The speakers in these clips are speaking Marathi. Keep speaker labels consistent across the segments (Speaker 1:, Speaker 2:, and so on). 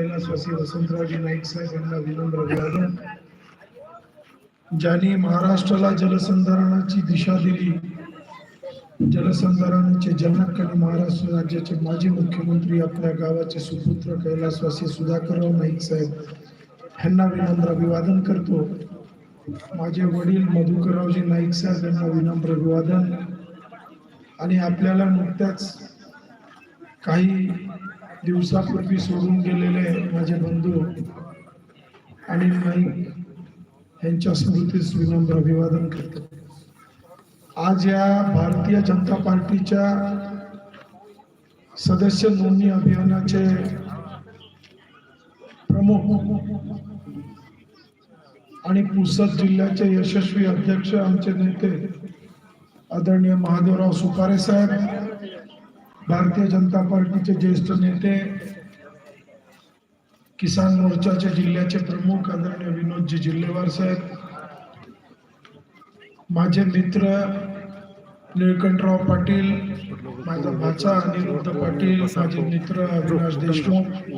Speaker 1: कैलासवासी वसंतरावजी नाईक साहेब यांना विनम्र अभिवादन. ज्यांनी महाराष्ट्राला जलसंधारणाची दिशा दिली जलसंधारणाचे जनक आणि महाराष्ट्र राज्याचे माजी मुख्यमंत्री आपल्या गावाचे सुपुत्र कैलासवासी सुधाकरराव नाईक साहेब यांना विनम्र अभिवादन करतो. माझे वडील मधुकररावजी नाईक साहेब यांना विनम्र अभिवादन. आणि आपल्याला नुकत्याच काही दिवसापूर्वी सोडून गेलेले माझे बंधू आणि नाईक यांच्या स्मृतीस विनम्र अभिवादन करतो. आज या भारतीय जनता पार्टीच्या सदस्य नोंदणी अभियानाचे प्रमुख आणि पुसद जिल्ह्याचे यशस्वी अध्यक्ष आमचे नेते आदरणीय महादेवराव सुपारे साहेब भारतीय जनता पार्टीचे ज्येष्ठ नेते किसान मोर्चाचे जिल्ह्याचे प्रमुख आदरणीय विनोदजी जिल्हेवार साहेब माझे मित्र निळकंठराव पाटील माझा भाचा अनिरुद्ध पाटील माझे मित्र अविनाश देशमुख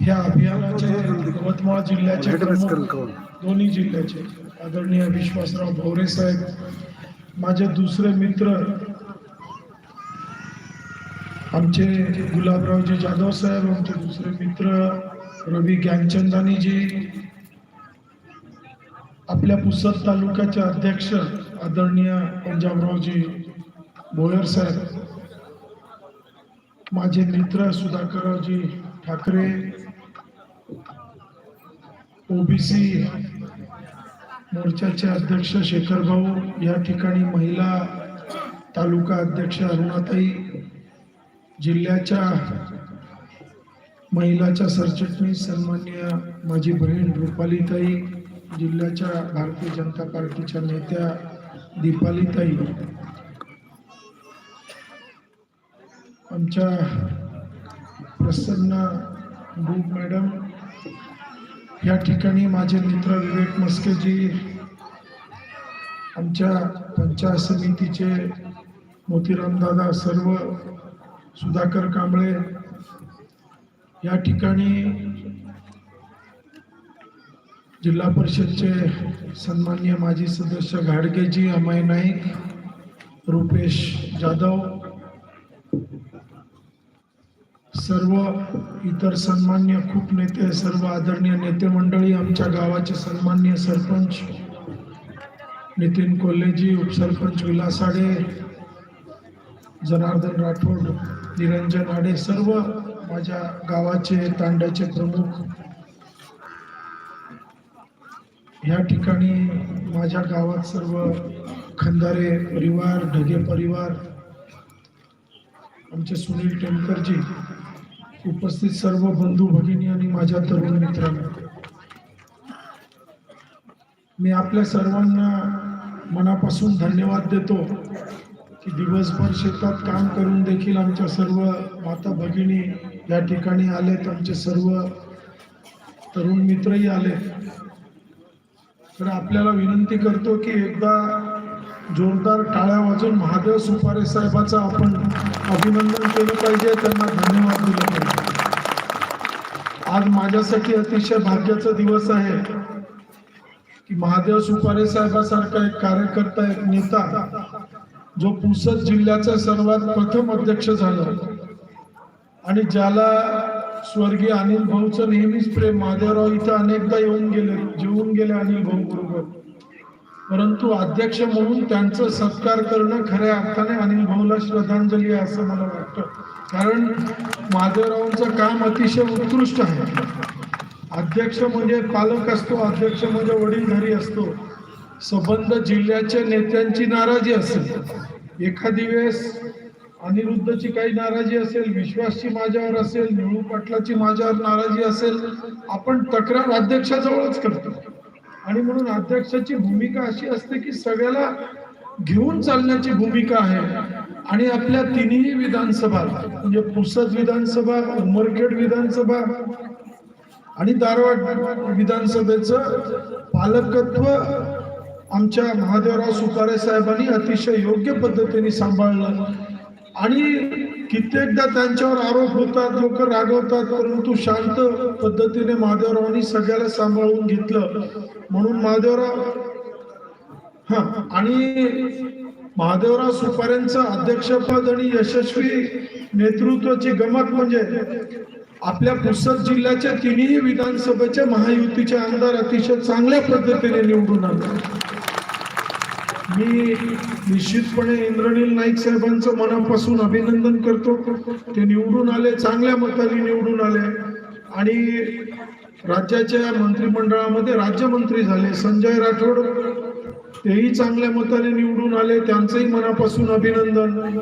Speaker 1: ह्या अभियानाचे यवतमाळ जिल्ह्याचे दोन्ही जिल्ह्याचे आदरणीय विश्वासराव भवरे साहेब माझे दुसरे मित्र आमचे गुलाबरावजी जाधव साहेब आमचे दुसरे मित्र रवी ज्ञानचंदानीजी आपल्या पुसद तालुक्याचे अध्यक्ष आदरणीय पंजाबरावजी भोयर साहेब माझे मित्र सुधाकररावजी ठाकरे ओबीसी मोर्चाचे अध्यक्ष शेखर भाऊ या ठिकाणी महिला तालुका अध्यक्ष अरुणाताई जिल्ह्याच्या महिलाच्या सरचिटणीस सन्मान्य माझी बहीण रुपालीताई जिल्ह्याच्या भारतीय जनता पार्टीच्या नेत्या दीपालीताई आमच्या प्रसन्न बुक मॅडम या ठिकाणी माझे मित्र विवेक मस्केजी आमच्या पंचायत समितीचे मोतीराम दादा सर्व सुधाकर कांबळे या ठिकाणी जिल्हा परिषदचे सन्मान्य माजी सदस्य घाडगेजी अमय नाईक रुपेश जाधव सर्व इतर सन्मान्य खूप नेते सर्व आदरणीय नेते मंडळी आमच्या गावाचे सन्मान्य सरपंच नितीन कोल्हेजी उपसरपंच विलासाडे जनार्दन राठोड निरंजन आडे सर्व माझ्या गावाचे तांड्याचे प्रमुख. या ठिकाणी माझ्या गावात सर्व खंदारे परिवार ढगे परिवार आमचे सुनील टेमकरजी उपस्थित सर्व बंधू भगिनी आणि माझ्या तरुण मित्रांना. मी आपल्या सर्वांना मनापासून धन्यवाद देतो. की दिवसभर शेतात काम करून देखील आमच्या सर्व माता भगिनी या ठिकाणी आलेत आमचे सर्व तरुण मित्रही आले तर आपल्याला विनंती करतो की एकदा जोरदार टाळ्या वाजून महादेव सुपारे साहेबाचं आपण अभिनंदन केलं पाहिजे त्यांना धन्यवाद दिले पाहिजे. आज माझ्यासाठी अतिशय भाग्याचा दिवस आहे की महादेव सुपारे साहेबासारखा एक कार्यकर्ता एक नेता जो पुसद जिल्ह्याचा सर्वात प्रथम अध्यक्ष झाला. आणि ज्याला स्वर्गीय अनिल भाऊचं नेहमीच प्रेम महादेवराव इथं अनेकदा येऊन गेले जेवून गेले अनिल भाऊ बरोबर. परंतु अध्यक्ष म्हणून त्यांचं सत्कार करणं खऱ्या अर्थाने अनिल भाऊला श्रद्धांजली आहे असं मला वाटतं. कारण महादेवरावांचं काम अतिशय उत्कृष्ट आहे. अध्यक्ष म्हणजे पालक असतो अध्यक्ष म्हणजे वडीलधारी असतो. संबंध जिल्ह्याच्या नेत्यांची नाराजी असेल. एखादी वेळेस अनिरुद्धची काही नाराजी असेल विश्वासची माझ्यावर असेल निळू पाटलाची माझ्यावर नाराजी असेल आपण तक्रार अध्यक्षाजवळच करतो. आणि म्हणून अध्यक्षाची भूमिका अशी असते की सगळ्याला घेऊन चालण्याची भूमिका आहे. आणि आपल्या तिन्ही विधानसभा म्हणजे पुसद विधानसभा उमरखेड विधानसभा आणि दारवाड विधानसभेचं पालकत्व आमच्या महादेवराव सुपारे साहेबांनी अतिशय योग्य पद्धतीने सांभाळलं. आणि कित्येकदा त्यांच्यावर आरोप होतात लोक रागवतात परंतु शांत पद्धतीने महादेवरावांनी सगळ्याला सांभाळून घेतलं. म्हणून महादेवराव हा आणि महादेवराव सुपाऱ्यांचं अध्यक्षपद आणि यशस्वी नेतृत्वाची गमत म्हणजे आपल्या पुसद जिल्ह्याच्या तिन्ही विधानसभेच्या महायुतीचे आमदार अतिशय चांगल्या पद्धतीने निवडून आले. मी निश्चितपणे इंद्रनील नाईक साहेबांचं मनापासून अभिनंदन करतो. ते निवडून आले चांगल्या मताने निवडून आले. आणि राज्याच्या मंत्रिमंडळामध्ये राज्यमंत्री झाले संजय राठोड. तेही चांगल्या मताने निवडून आले त्यांचंही मनापासून अभिनंदन.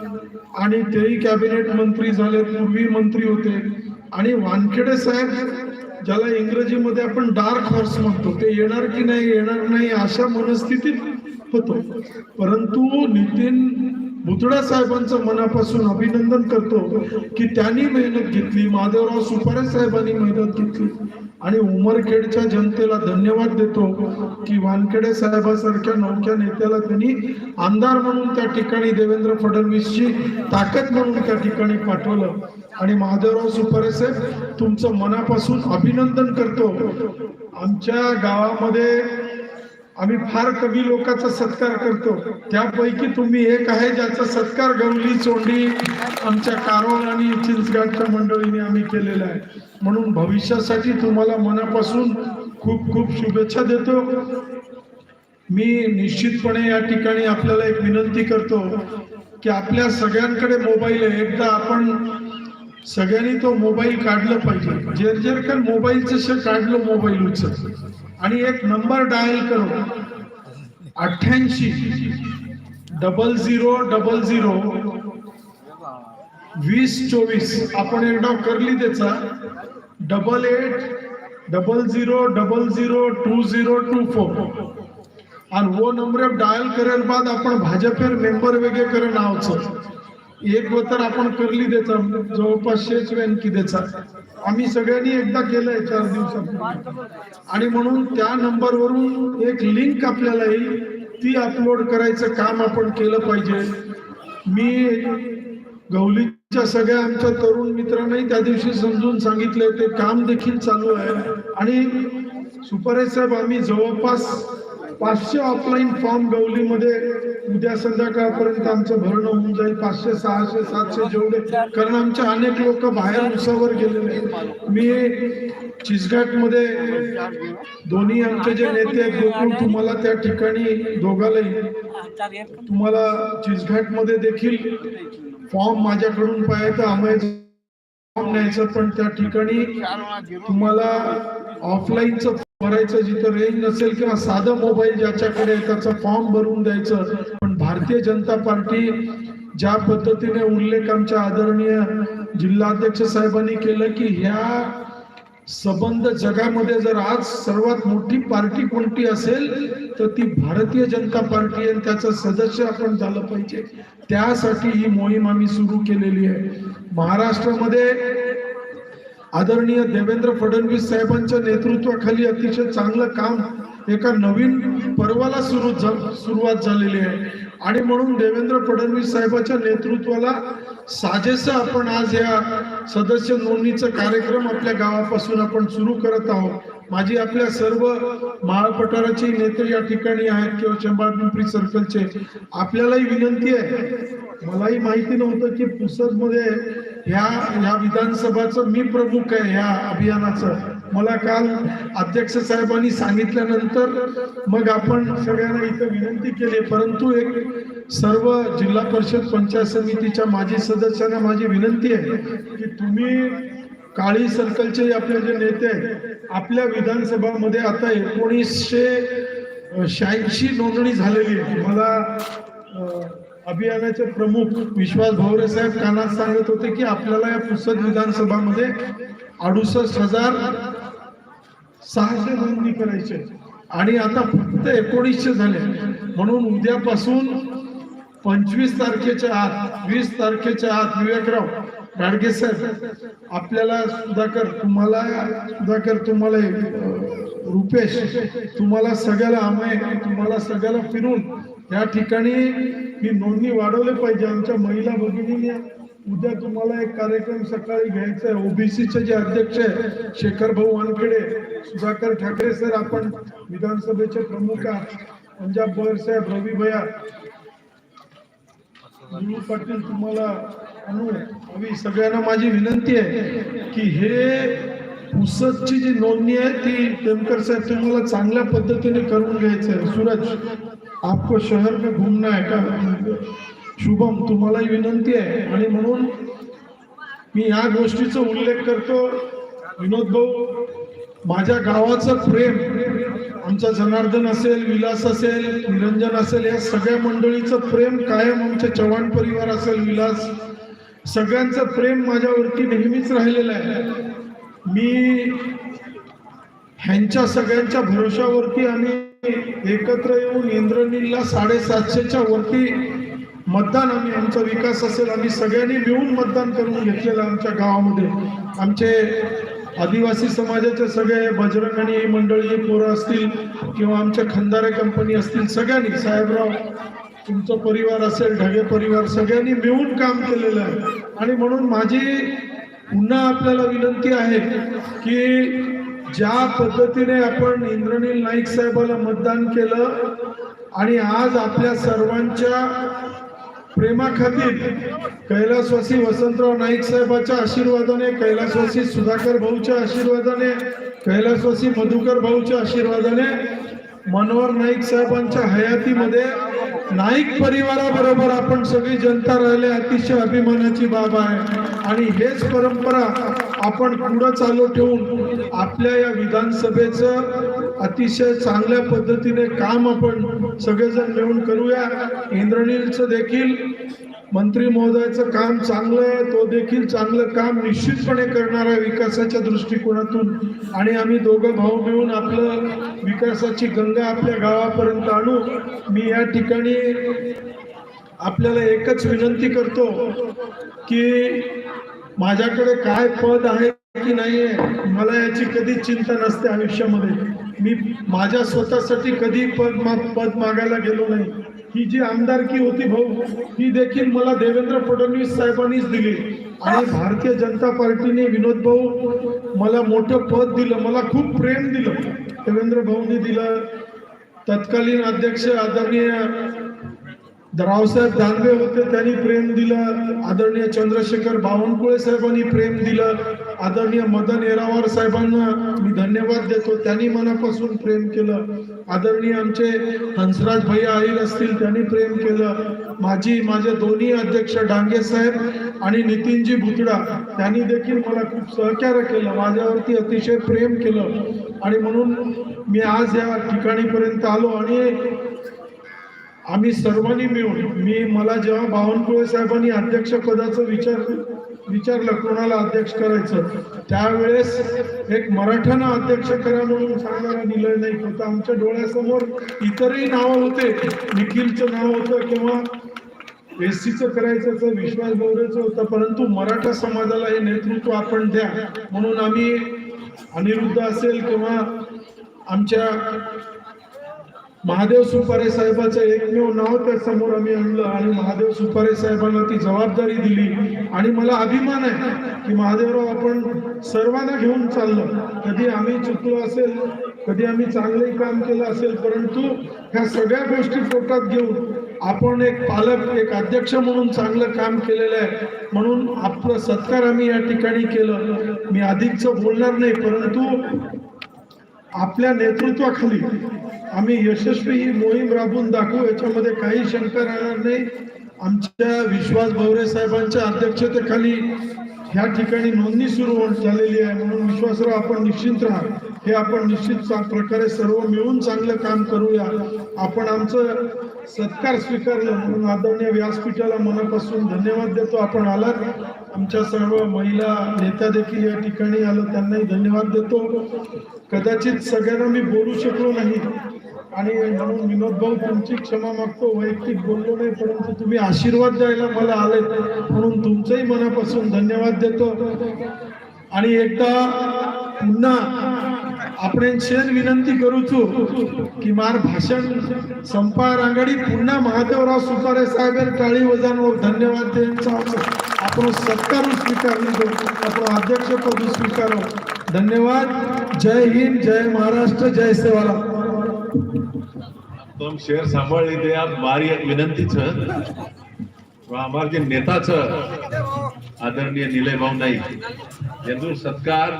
Speaker 1: आणि तेही कॅबिनेट मंत्री झाले पूर्वी मंत्री होते. आणि वानखेडे साहेब ज्याला इंग्रजीमध्ये आपण डार्क हॉर्स म्हणतो ते येणार की नाही येणार नाही अशा मनस्थितीत होतो परंतु नितीन भुतडा साहेबांचं मनापासून अभिनंदन करतो की त्यांनी मेहनत घेतली माधवराव सुपारे साहेबांनी मेहनत घेतली. आणि उमरखेडच्या जनतेला धन्यवाद देतो की वानखेडे साहेबासारख्या नवख्या नेत्याला त्यांनी आमदार म्हणून त्या ठिकाणी देवेंद्र फडणवीसची ताकद म्हणून त्या ठिकाणी पाठवलं. आणि महादेवराव सुपारे साहेब तुमचं मनापासून अभिनंदन करतो. आमच्या गावामध्ये आम्ही फार कमी लोकांचा सत्कार करतो. त्यापैकी तुम्ही एक आहे ज्याचा सत्कार गवली चोंडी आमच्या कारवार आणि चिंचघाटच्या मंडळीने आम्ही केलेला आहे. म्हणून भविष्यासाठी तुम्हाला मनापासून खूप खूप शुभेच्छा देतो. मी निश्चितपणे या ठिकाणी आपल्याला एक विनंती करतो की आपल्या सगळ्यांकडे मोबाईल आहे. एकदा आपण सगळ्यांनी तो मोबाईल काढलं पाहिजे. जेर जेर मोबाईलचं काढलं मोबाईल उचल. आणि एक नंबर डायल करू. अठ्ठ्याऐंशी. Double zero double zero. वीस चोवीस. आपण एकदा करली त्याचा. Double eight double zero double zero two zero two four. आणि वो नंबर डायल करेल बाद आपण भाजपेर मेंबर वेगळे करे नावचं. एक वतर आपण करली त्याचा जवळपास शेच वेन की त्याचा. आम्ही सगळ्यांनी एकदा केलंय चार दिवसापूर्वी. आणि म्हणून त्या नंबरवरून एक लिंक आपल्याला येईल ती अपलोड करायचं काम आपण केलं पाहिजे. मी गवलीच्या सगळ्या आमच्या तरुण मित्रांनाही त्या दिवशी समजून सांगितले ते काम देखील चालू आहे. आणि सुपारे साहेब आम्ही जवळपास पाचशे ऑफलाईन फॉर्म गवलीमध्ये उद्या संध्याकाळपर्यंत आमचं भरणं होऊन जाईल. पाचशे सहाशे सातशे जेवढे. कारण आमचे अनेक लोक बाहेर उसावर गेलेले मी चिचघाटमध्ये दोन्ही आमचे जे नेते आहेत गोकुळ तुम्हाला त्या ठिकाणी दोघालाही. तुम्हाला चिचघाटमध्ये देखील फॉर्म माझ्याकडून पाहायचं आम्ही फॉर्म न्यायचं पण त्या ठिकाणी तुम्हाला ऑफलाईनचं करायचं जिथं रेंज नसेल किंवा साधं मोबाईल ज्याच्याकडे त्याचा फॉर्म भरून द्यायचं. पण भारतीय जनता पार्टी ज्या पद्धतीने उल्लेख आमच्या आदरणीय जिल्हाध्यक्ष साहेबांनी केलं की ह्या संबंध जगामध्ये जर आज सर्वात मोठी पार्टी कोणती असेल तर ती भारतीय जनता पार्टी आहे आणि त्याचं सदस्य आपण झालं पाहिजे. त्यासाठी ही मोहीम आम्ही सुरू केलेली आहे. महाराष्ट्रामध्ये आदरणीय देवेंद्र फडणवीस साहेबांच्या नेतृत्वाखाली अतिशय चांगलं काम एका नवीन पर्वाला सुरू झा- सुरुवात झालेली आहे. आणि म्हणून देवेंद्र फडणवीस साहेबांच्या नेतृत्वाला साजेसं आपण आज या सदस्य नोंदणीचा कार्यक्रम आपल्या गावापासून आपण सुरू करत आहोत. माझी आपल्या सर्व महापठाराचे नेते या ठिकाणी आहेत किंवा चंबा पिंपरी सर्कलचे. आपल्यालाही विनंती आहे. मलाही माहिती नव्हतं की पुसदमध्ये ह्या ह्या विधानसभाचं मी प्रमुख आहे ह्या अभियानाचं. मला काल अध्यक्ष साहेबांनी सांगितल्यानंतर मग आपण सगळ्यांना इथं विनंती केली परंतु एक सर्व जिल्हा परिषद पंचायत समितीच्या माजी सदस्यांना माझी विनंती आहे की तुम्ही काळी सर्कलचे आपले जे नेते आहेत आपल्या विधानसभामध्ये आता एकोणीसशे शहाऐंशी नोंदणी झालेली आहे. मला अभियानाचे प्रमुख विश्वास भवरे साहेब कानात सांगत होते की आपल्याला या पुसद विधानसभामध्ये अडुसष्ट हजार सहाशे नोंदणी करायचे आणि आता फक्त एकोणीसशे झाले म्हणून उद्यापासून पंचवीस तारखेच्या आत वीस तारखेच्या आत विवेकराव गाडगे साहेब आपल्याला सुधाकर तुम्हाला सुधाकर तुम्हाला रुपेश तुम्हाला सगळ्याला आम्ही तुम्हाला सगळ्याला फिरून या ठिकाणी ही नोंदणी वाढवली पाहिजे. आमच्या महिला भगिनीने उद्या तुम्हाला एक कार्यक्रम सकाळी घ्यायचा आहे. ओबीसीचे जे अध्यक्ष आहे शेखर भाऊ वानखेडे सुधाकर ठाकरे सर आपण विधानसभेचे प्रमुख पंजाब बर साहेब रवी भैया गुरु पाटील तुम्हाला आणू हवी सगळ्यांना माझी विनंती आहे की हे पुसदची जी नोंदणी आहे ती टेमकर साहेब तुम्हाला चांगल्या पद्धतीने करून घ्यायचं आहे. सूरज आपको शहर में घूमना है का? शुभम तुम्हालाही विनंती आहे आणि म्हणून मी या गोष्टीचा उल्लेख करतो. विनोद भाऊ माझ्या गावाचं प्रेम आमचा जनार्दन असेल विलास असेल निरंजन असेल या सगळ्या मंडळीचं प्रेम कायम आमचे चव्हाण परिवार असेल विलास. सगळ्यांचं प्रेम माझ्यावरती नेहमीच राहिलेलं आहे. मी ह्यांच्या सगळ्यांच्या भरोशावरती आम्ही एकत्र येऊन इंद्रनीलला साडेसातशेच्या वरती मतदान आम्ही आमचा विकास असेल. आम्ही सगळ्यांनी मिळून मतदान करून घेतलेलं आमच्या गावामध्ये. आमचे आदिवासी समाजाचे सगळे बजरंग आणि मंडळी पोरं असतील किंवा आमच्या खंदारे कंपनी असतील सगळ्यांनी साहेबराव तुमचा परिवार असेल ढगे परिवार सगळ्यांनी मिळून काम केलेलं आहे. आणि म्हणून माझी पुन्हा आपल्याला विनंती आहे की ज्या पद्धतीने आपण इंद्रनील नाईक साहेबाला मतदान केलं आणि आज आपल्या सर्वांच्या प्रेमाखातीर कैलासवासी वसंतराव नाईक साहेबाच्या आशीर्वादाने कैलासवासी सुधाकर भाऊच्या आशीर्वादाने कैलासवासी मधुकर भाऊच्या आशीर्वादाने मनोहर नाईक साहेबांच्या हयातीमध्ये नाईक परिवाराबरोबर आपण सगळी जनता राहिले अतिशय अभिमानाची बाब आहे. आणि हेच परंपरा आपण पुढं चालू ठेवून आपल्या या विधानसभेचं अतिशय चांगल्या पद्धतीने काम आपण सगळेजण मिळून करूया. इंद्रनीलचं देखील मंत्री महोदयाचं काम चांगलं आहे तो देखील चांगलं काम निश्चितपणे करणार आहे विकासाच्या दृष्टिकोनातून. आणि आम्ही दोघं भाऊ मिळून आपलं विकासाची गंगा आपल्या गावापर्यंत आणू. मी या ठिकाणी आपल्याला एकच विनंती करतो की माझ्याकडे काय पद आहे की नाही आहे मला याची कधी चिंता नसते आयुष्यामध्ये. मी माझ्या स्वतःसाठी कधी पद मा पद मागायला गेलो नाही. ही जी आमदारकी होती भाऊ ही देखील मला देवेंद्र फडणवीस साहेबांनीच दिली. आणि भारतीय जनता पार्टीने विनोद भाऊ मला मोठं पद दिलं मला खूप प्रेम दिलं. देवेंद्र भाऊनी दिलं. तत्कालीन अध्यक्ष आदरणीय रावसाहेब दानवे होते त्यांनी प्रेम दिलं. आदरणीय चंद्रशेखर बावनकुळे साहेबांनी प्रेम दिलं. आदरणीय मदन येरावार साहेबांना मी धन्यवाद देतो. त्यांनी मनापासून प्रेम केलं. आदरणीय आमचे हंसराज भैया आईल असतील त्यांनी प्रेम केलं. माझी माझे दोन्ही अध्यक्ष डांगे साहेब आणि नितीनजी भुतडा त्यांनी देखील मला खूप सहकार्य केलं. माझ्यावरती अतिशय प्रेम केलं. आणि म्हणून मी आज या ठिकाणीपर्यंत आलो आणि आम्ही सर्वांनी मिळून मी मला जेव्हा बावनकुळे साहेबांनी अध्यक्षपदाचं विचार विचारलं कोणाला अध्यक्ष करायचं त्यावेळेस एक मराठ्यांना अध्यक्ष करा म्हणून सांगणारा निलय नाही होता. आमच्या डोळ्यासमोर इतरही नावं होते. निखिलचं नाव होतं किंवा एस सीचं करायचं होतं विश्वास गौरेचं होतं परंतु मराठा समाजाला हे नेतृत्व आपण द्या म्हणून आम्ही अनिरुद्ध असेल किंवा आमच्या महादेव सुपारे साहेबाचं एकमेव नाव त्या समोर आम्ही आणलं आणि महादेव सुपारे साहेबांना ती जबाबदारी दिली. आणि मला अभिमान आहे की महादेवराव आपण सर्वांना घेऊन चाललो. कधी आम्ही चुकलो असेल कधी आम्ही चांगलंही काम केलं असेल परंतु ह्या सगळ्या गोष्टी पोटात घेऊन आपण एक पालक एक अध्यक्ष म्हणून चांगलं काम केलेलं आहे. म्हणून आपलं सत्कार आम्ही या ठिकाणी केलं. मी अधिकचं बोलणार नाही परंतु आपल्या नेतृत्वाखाली आम्ही यशस्वी ही मोहीम राबवून दाखवू याच्यामध्ये काही शंका राहणार नाही. आमच्या विश्वास भवरे साहेबांच्या अध्यक्षतेखाली ह्या ठिकाणी नोंदणी सुरू होत झालेली आहे. म्हणून विश्वासराव आपण निश्चिंत राहा. हे आपण निश्चित प्रकारे सर्व मिळून चांगलं काम करूया. आपण आमचं सत्कार स्वीकारलं म्हणून आदरणीय व्यासपीठाला मनापासून धन्यवाद देतो. आपण आलात. आमच्या सर्व महिला नेत्या देखील या ठिकाणी आलं. त्यांनाही धन्यवाद देतो. कदाचित सगळ्यांना मी बोलू शकलो नाही. आणि म्हणून विनोद भाऊ तुमची क्षमा मागतो. वैयक्तिक बोललो नाही परंतु तुम्ही आशीर्वाद द्यायला मला आले म्हणून तुमचंही मनापासून धन्यवाद देतो. आणि एकदा पुन्हा આપણે शेर विनंती करू છું की માર ભાષણ સંપાર આંગળી પુના મહાદેવરાવ સુતારે સાહેબ ટાળી વજાનો ધન્યવાદ દેવાનો આપણો સત્કાર સ્વીકાર લીધો આપણો અધ્યક્ષ પદ સ્વીકારો ધન્યવાદ જય હિન્દ જય મહારાષ્ટ્ર જય સેવાલાલ
Speaker 2: તો શેર સાંભળી તે આ મારી એક વિનંતી છે અમારા જે નેતા છે आदरणीय निलयभाऊ नाईक यांचा सत्कार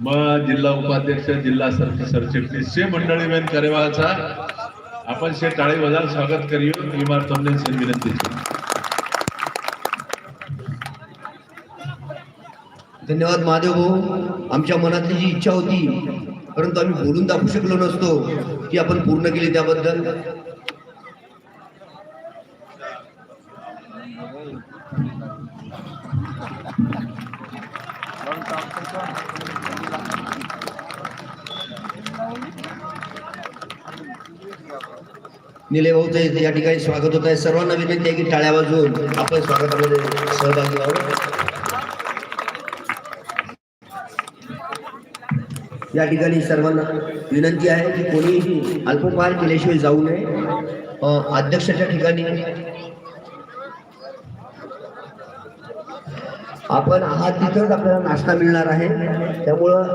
Speaker 2: मग जिल्हा उपाध्यक्ष जिल्हा सर सरचिटणीस से मंडळी बेन करेवाचा आपण से टाळी वजा स्वागत करू इमार तमने से विनंती
Speaker 3: धन्यवाद महादेव भाऊ. आमच्या मनातली जी इच्छा होती परंतु आम्ही बोलून दाखवू शकलो नसतो की आपण पूर्ण केली त्याबद्दल. निले भाऊचं या ठिकाणी स्वागत होत आहे. सर्वांना विनंती आहे की टाळ्या वाजवून आपण स्वागतामध्ये सहभागी व्हावं. या ठिकाणी सर्वांना विनंती आहे की कोणीही अल्पोपहार केल्याशिवाय जाऊ नये. अध्यक्षाच्या ठिकाणी आपण आहात तिथंच आपल्याला नाश्ता मिळणार आहे. त्यामुळं